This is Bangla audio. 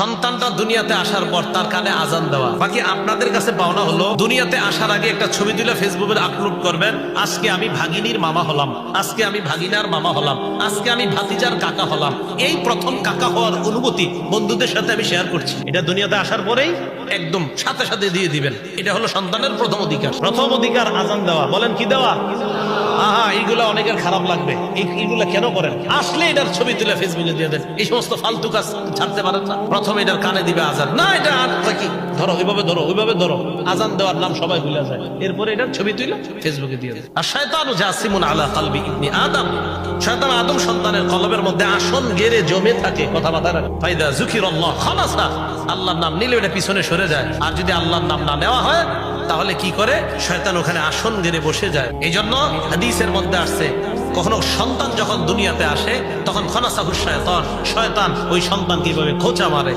সন্তানটা দুনিয়াতে আসার পর তার কানে আজান দেওয়া। বাকি আপনাদের কাছে পাওনা হলো, দুনিয়াতে আসার আগে একটা ছবি তুলে ফেসবুকে আপলোড করবেন, আজকে আমি ভাগিনীর মামা হলাম, আজকে আমি ভাগিনার মামা হলাম, আজকে আমি ভাতিজার কাকা হলাম। এই প্রথম কাকা হওয়ার অনুভূতি বন্ধুদের সাথে আমি শেয়ার করছি। এটা দুনিয়াতে আসার পরেই একদম সাথে সাথে দিয়ে দিবেন। এটা হলো সন্তানের প্রথম অধিকার। প্রথম অধিকার আজান দেওয়া। বলেন কি দেওয়া? এইগুলা অনেকের খারাপ লাগবে। এই- এইগুলা কেন করেন? আসলে এটার ছবি তুলে ফেসবুকে দিয়ে দেন। এই সমস্ত ফালতু কাজ ছাড়তে পারেন না। প্রথমে এটার কানে দিবে আজান। না, এটা কি ধরো, ওইভাবে ধরো ওইভাবে ধরো। আজান দেওয়ার নাম সবাই ভুলে যায়। এরপরে এটার ছবি তুলে ফেসবুকে দিয়ে দেন আর শয়তানু জাসিমুন আলা কালবি ইবনি আদম। শয়তান আদম সন্তানের কলবের মধ্যে আসন গেড়ে জমে থাকে, কথা মাথায় রাখ। ফাইদা খালাসা। আল্লাহর নাম নিলে এটা পিছনে সরে যায়। আর যদি আল্লাহর নাম না নেওয়া হয়, তাহলে কি করে? শয়তান ওখানে আসন গেড়ে বসে যায়। এই জন্য হাদিসের মধ্যে আসছে, কখনো সন্তান যখন দুনিয়াতে আসে, তখন খনাসাহুর শয়তান। শয়তান ওই সন্তান কীভাবে খোঁচা মারে।